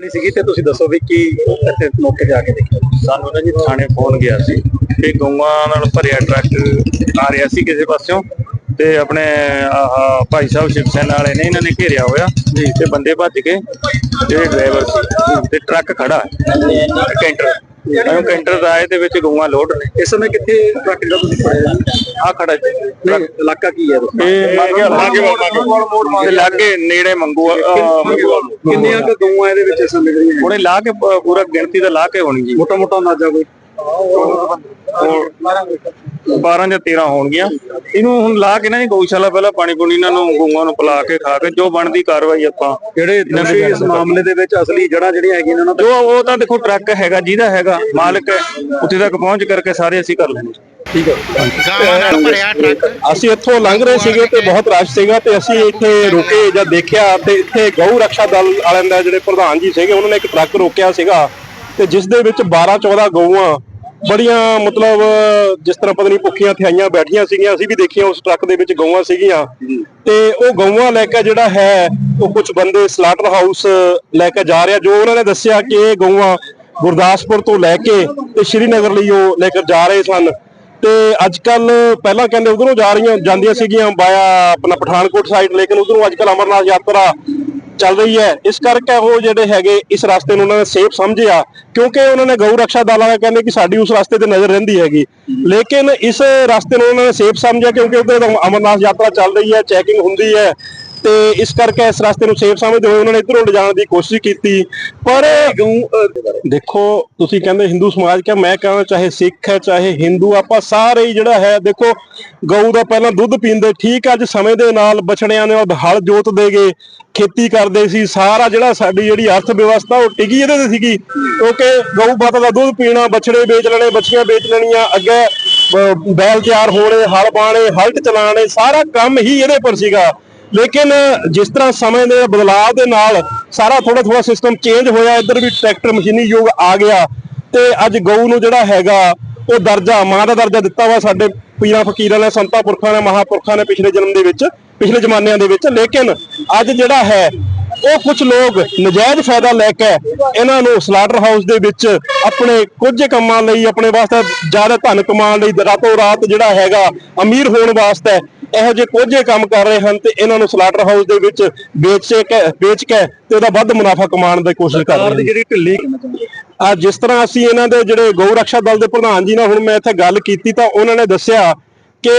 ਨਹੀਂ ਸੀਗੀ ਤੇ ਤੁਸੀਂ ਦੱਸੋ ਵੀ ਕੀ ਇੱਥੇ ਮੌਕੇ ਤੇ ਆ ਕੇ ਦੇਖਿਆ? ਸਾਨੂੰ ਨਾ ਜੀ ਥਾਣੇ ਫੋਨ ਗਿਆ ਸੀ ਕਿ ਗਊਆਂ ਨਾਲ ਭਰਿਆ ਟਰੱਕ ਆ ਰਿਹਾ ਸੀ ਕਿਸੇ ਪਾਸਿਓਂ ਤੇ ਆਪਣੇ ਆਹ ਭਾਈ ਸਾਹਿਬ ਸ਼ਿਵ ਸੈਨਾ ਵਾਲੇ ਨੇ ਇਹਨਾਂ ਨੇ ਘੇਰਿਆ ਹੋਇਆ ਤੇ ਬੰਦੇ ਭੱਜ ਕੇ ਜਿਹੜੇ ਡਰਾਈਵਰ ਸੀ ਤੇ ਟਰੱਕ ਖੜਾ ਹੈ। ਕੈਂਟਰ ਉਹ ਕੈਂਟਰ ਆਏ ਦੇ ਵਿੱਚ ਗਊਆਂ ਲੋਡ ਨੇ। ਇਸ ਸਮੇਂ ਕਿੱਥੇ ਟਰੱਕ ਜਿਹੜਾ ਤੁਸੀਂ ਫੜਿਆ ਆ ਖੜਾ ਜੀ। ਨਹੀਂ ਇਲਾਕਾ ਕੀ ਹੈ ਇਹ ਤੇ ਲਾਗੇ ਨੇੜੇ ਮੰਗੂ ਕਿੰਨੀਆਂ ਕੁ ਗਊਆਂ ਇਹਦੇ ਵਿੱਚ ਇਸ ਸਮੇਂ ਜਿਹੜੀਆਂ ਉਹਨੇ ਲਾ ਕੇ ਪੂਰਾ ਗਿਣਤੀ ਦਾ ਲਾ ਕੇ ਹੋਣੀ ਜੀ। ਮੋਟਾ ਮੋਟਾ ਅੰਦਾਜ਼ਾ ਕੋਈ? 12 ਜਾਂ 13 ਹੋਣਗੀਆਂ। ਇਹਨੂੰ ਹੁਣ ਲਾ ਕੇ ਨਾ ਜੀ ਗਊਸ਼ਾਲਾ ਪਹਿਲਾਂ ਪਾਣੀ ਪੂਣੀ ਇਹਨਾਂ ਨੂੰ ਗਊਆਂ ਨੂੰ ਪਿਲਾ ਕੇ ਖਾ ਕੇ ਜੋ ਬਣਦੀ ਕਾਰਵਾਈ ਆਪਾਂ। ਜਿਹੜੇ ਦੋਸ਼ੀ ਇਸ ਮਾਮਲੇ ਦੇ ਵਿੱਚ ਅਸਲੀ ਜੜ੍ਹਾਂ ਜਿਹੜੀਆਂ ਹੈਗੀਆਂ ਇਹਨਾਂ ਦਾ ਜੋ ਉਹ ਤਾਂ ਦੇਖੋ ਟਰੱਕ ਹੈਗਾ ਜਿਹਦਾ ਹੈਗਾ ਮਾਲਕ ਹੈ ਉੱਥੇ ਤੱਕ ਪਹੁੰਚ ਕਰਕੇ ਸਾਰੇ ਅਸੀਂ ਕਰ ਲੈਣੇ ਠੀਕ ਹੈ। ਗਾਵਾਂ ਨਾਲ ਭਰਿਆ ਟਰੱਕ। ਅਸੀਂ ਇੱਥੋਂ ਲੰਘ ਰਹੇ ਸੀਗੇ ਤੇ ਬਹੁਤ ਰਸ਼ ਸੀਗਾ ਤੇ ਅਸੀਂ ਇੱਥੇ ਰੁਕੇ ਜਦ ਦੇਖਿਆ ਤੇ ਇੱਥੇ ਗਊ ਰੱਖਿਆ ਦਲ ਵਾਲਿਆਂ ਦਾ ਜਿਹੜੇ ਪ੍ਰਧਾਨ ਜੀ ਸੀਗੇ ਉਹਨਾਂ ਨੇ ਇੱਕ ਟਰੱਕ ਰੋਕਿਆ ਸੀਗਾ ਤੇ ਜਿਸ ਦੇ ਵਿੱਚ 12 14 ਗਊਆਂ ਬੜੀਆਂ ਮਤਲਬ ਜਿਸ ਤਰ੍ਹਾਂ ਪਤਾ ਨਹੀਂ ਭੁੱਖੀਆਂ ਥਿਆਈਆਂ ਬੈਠੀਆਂ ਸੀਗੀਆਂ ਅਸੀਂ ਵੀ ਦੇਖੀਆਂ ਉਸ ਟਰੱਕ ਦੇ ਵਿੱਚ ਗਊਆਂ ਸੀਗੀਆਂ। ਤੇ ਉਹ ਗਊਆਂ ਲੈ ਕੇ ਜਿਹੜਾ ਹੈ ਉਹ ਕੁਝ ਬੰਦੇ ਸਲਾਟਰ ਹਾਊਸ ਲੈ ਕੇ ਜਾ ਰਿਹਾ ਜੋ ਉਹਨਾਂ ਨੇ ਦੱਸਿਆ ਕਿ ਇਹ ਗਊਆਂ ਗੁਰਦਾਸਪੁਰ ਤੋਂ ਲੈ ਕੇ ਤੇ ਸ਼੍ਰੀਨਗਰ ਲਈ ਉਹ ਲੈ ਕੇ ਜਾ ਰਹੇ ਸਨ। ਤੇ ਅੱਜ ਕੱਲ ਪਹਿਲਾਂ ਕਹਿੰਦੇ ਉਧਰੋਂ ਜਾ ਰਹੀਆਂ ਜਾਂਦੀਆਂ ਸੀਗੀਆਂ ਬਾਇਆ ਆਪਣਾ ਪਠਾਨਕੋਟ ਸਾਈਡ ਲੇਕਿਨ ਉਧਰੋਂ ਅੱਜ ਕੱਲ ਅਮਰਨਾਥ ਯਾਤਰਾ ਚੱਲ ਰਹੀ ਹੈ। ਇਸ ਕਰਕੇ ਉਹ ਜਿਹੜੇ ਹੈਗੇ ਇਸ ਰਸਤੇ ਨੂੰ ਉਹਨਾਂ ਨੇ ਸੇਫ ਸਮਝਿਆ ਕਿਉਂਕਿ ਉਹਨਾਂ ਨੇ ਗਊ ਰੱਖਿਆ ਦਲਾਂ ਦਾ ਕਹਿੰਦੇ ਕਿ ਸਾਡੀ ਉਸ ਰਸਤੇ ਤੇ ਨਜ਼ਰ ਰਹਿੰਦੀ ਹੈਗੀ। ਲੇਕਿਨ ਇਸ ਰਸਤੇ ਨੂੰ ਉਹਨਾਂ ਨੇ ਸੇਫ ਸਮਝਿਆ ਕਿਉਂਕਿ ਉਧਰ ਅਮਰਨਾਥ ਯਾਤਰਾ ਚੱਲ ਰਹੀ ਹੈ ਚੈਕਿੰਗ ਹੁੰਦੀ ਹੈ। ਤੇ ਇਸ ਕਰਕੇ ਇਸ ਰਸਤੇ ਨੂੰ ਸੇਫ ਸਮਝਦੇ ਹੋਏ ਉਹਨਾਂ ਨੇ ਇਧਰੋਂ ਲਿਜਾਣ ਦੀ ਕੋਸ਼ਿਸ਼ ਕੀਤੀ। ਪਰ ਦੇਖੋ, ਤੁਸੀਂ ਕਹਿੰਦੇ ਹਿੰਦੂ ਸਮਾਜ ਕਿ ਮੈਂ ਕਹਾਂ ਚਾਹੇ ਸਿੱਖ ਹੈ, ਚਾਹੇ ਹਿੰਦੂ, ਆਪਾਂ ਸਾਰੇ ਹੀ ਜਿਹੜਾ ਹੈ, ਦੇਖੋ, ਗਊ ਦਾ ਪਹਿਲਾਂ ਦੁੱਧ ਪੀਂਦੇ, ਠੀਕ ਅੱਜ ਸਮੇਂ ਦੇ ਨਾਲ ਬਛੜਿਆਂ ਨੇ ਹਲ ਜੋਤਦੇ ਗਏ ਖੇਤੀ ਕਰਦੇ ਸੀ, ਸਾਰਾ ਜਿਹੜਾ ਸਾਡੀ ਜਿਹੜੀ ਅਰਥ ਵਿਵਸਥਾ ਉਹ ਟਿਕੀ ਇਹਦੇ ਤੇ ਸੀਗੀ। ਕਿਉਂਕਿ ਗਊ ਮਾਤਾ ਦਾ ਦੁੱਧ ਪੀਣਾ, ਬਛੜੇ ਵੇਚ ਲੈਣੇ ਬੱਚੀਆਂ ਵੇਚ ਲੈਣੀਆਂ, ਅੱਗੇ ਬ- ਬੈਲ ਤਿਆਰ ਹੋਣੇ, ਹਲ ਪਾਣੇ ਹਲਟ ਚਲਾਣੇ, ਸਾਰਾ ਕੰਮ ਹੀ ਇਹਦੇ ਪਰ ਸੀਗਾ। ਲੇਕਿਨ ਜਿਸ ਤਰ੍ਹਾਂ ਸਮੇਂ ਦੇ ਬਦਲਾਅ ਦੇ ਨਾਲ ਸਾਰਾ ਥੋੜਾ ਥੋੜਾ ਸਿਸਟਮ ਚੇਂਜ ਹੋਇਆ, ਇੱਧਰ ਵੀ ਟਰੈਕਟਰ ਮਸ਼ੀਨੀ ਯੁੱਗ ਆ ਗਿਆ ਤੇ ਅੱਜ ਗਊ ਨੂੰ ਜਿਹੜਾ ਹੈਗਾ, ਉਹ ਦਰਜਾ, ਮਾਂ ਦਾ ਦਰਜਾ ਦਿੱਤਾ ਵਾ ਸਾਡੇ ਪੀਰਾਂ ਫਕੀਰਾਂ ਨੇ, ਸੰਤਾਂ ਪੁਰਖਾਂ ਨੇ, ਮਹਾਪੁਰਖਾਂ ਨੇ ਪਿਛਲੇ ਜਨਮ ਦੇ ਵਿੱਚ, ਪਿਛਲੇ ਜ਼ਮਾਨਿਆਂ ਦੇ ਵਿੱਚ। ਲੇਕਿਨ ਅੱਜ ਜਿਹੜਾ ਹੈ, ਉਹ ਕੁਝ ਲੋਕ ਨਜਾਇਜ਼ ਫਾਇਦਾ ਲੈ ਕੇ ਇਹਨਾਂ ਨੂੰ ਸਲਾਟਰ ਹਾਊਸ ਦੇ ਵਿੱਚ ਆਪਣੇ ਕੁਝ ਕੰਮਾਂ ਲਈ, ਆਪਣੇ ਵਾਸਤੇ ਜ਼ਿਆਦਾ ਧਨ ਕਮਾਉਣ ਲਈ ਰਾਤੋਂ ਰਾਤ ਜਿਹੜਾ ਹੈਗਾ, ਅਮੀਰ ਹੋਣ ਵਾਸਤੇ ਇਹੋ ਜਿਹੇ ਕੋਝੇ ਕੰਮ ਕਰ ਰਹੇ ਹਨ ਤੇ ਇਹਨਾਂ ਨੂੰ ਸਲਾਟਰ ਹਾਊਸ ਦੇ ਵਿੱਚ ਵੇਚ ਕੇ ਵੇਚ ਕੇ ਤੇ ਉਹਦਾ ਵੱਧ ਮੁਨਾਫਾ ਕਮਾਉਣ ਦੀ ਕੋਸ਼ਿਸ਼ ਕਰ ਰਹੇ ਹਨ ਜਿਹੜੀ ਢਿੱਲੀ ਆ ਜਿਸ ਤਰ੍ਹਾਂ ਅਸੀਂ ਇਹਨਾਂ ਦੇ ਜਿਹੜੇ ਗਊ ਰੱਖਿਆ ਦਲ ਦੇ ਪ੍ਰਧਾਨ ਜੀ ਨਾਲ ਹੁਣ ਮੈਂ ਇੱਥੇ ਗੱਲ ਕੀਤੀ ਤਾਂ ਉਹਨਾਂ ਨੇ ਦੱਸਿਆ ਕਿ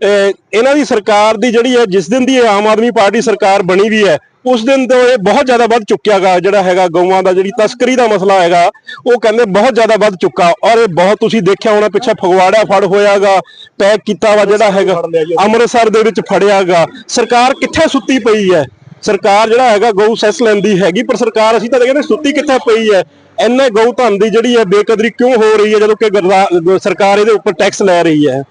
ਇਹਨਾਂ ਦੀ ਸਰਕਾਰ ਦੀ ਜਿਹੜੀ ਹੈ ਜਿਸ ਦਿਨ ਦੀ ਇਹ ਆਮ ਆਦਮੀ ਪਾਰਟੀ ਸਰਕਾਰ ਬਣੀ ਵੀ ਹੈ ਉਸ ਦਿਨ ਤੋਂ ਇਹ ਬਹੁਤ ਜ਼ਿਆਦਾ ਵੱਧ ਚੁੱਕਿਆ ਗਾ ਜਿਹੜਾ ਹੈਗਾ ਗਊਆਂ ਦਾ ਜਿਹੜੀ ਤਸਕਰੀ ਦਾ ਮਸਲਾ ਹੈਗਾ ਉਹ ਕਹਿੰਦੇ ਬਹੁਤ ਜ਼ਿਆਦਾ ਵੱਧ ਚੁੱਕਾ। ਔਰ ਇਹ ਬਹੁਤ ਤੁਸੀਂ ਦੇਖਿਆ ਹੋਣਾ ਪਿੱਛੇ ਫਗਵਾੜਾ ਫੜ ਹੋਇਆਗਾ ਪੈਕ ਕੀਤਾ ਵਾ ਜਿਹੜਾ ਹੈਗਾ ਅੰਮ੍ਰਿਤਸਰ ਦੇ ਵਿੱਚ ਫੜਿਆਗਾ। ਸਰਕਾਰ ਕਿੱਥੇ ਸੁੱਤੀ ਪਈ ਹੈ? ਸਰਕਾਰ ਜਿਹੜਾ ਹੈਗਾ ਗਊ ਸੈਸ ਲੈਂਦੀ ਹੈਗੀ ਪਰ ਸਰਕਾਰ ਅਸੀਂ ਤਾਂ ਕਹਿੰਦੇ ਸੁੱਤੀ ਕਿੱਥੇ ਪਈ ਹੈ? ਇੰਨੇ ਗਊ ਧਨ ਦੀ ਜਿਹੜੀ ਹੈ ਬੇਕਦਰੀ ਕਿਉਂ ਹੋ ਰਹੀ ਹੈ ਜਦੋਂ ਕਿ ਸਰਕਾਰ ਇਹਦੇ ਉੱਪਰ ਟੈਕਸ ਲੈ ਰਹੀ ਹੈ?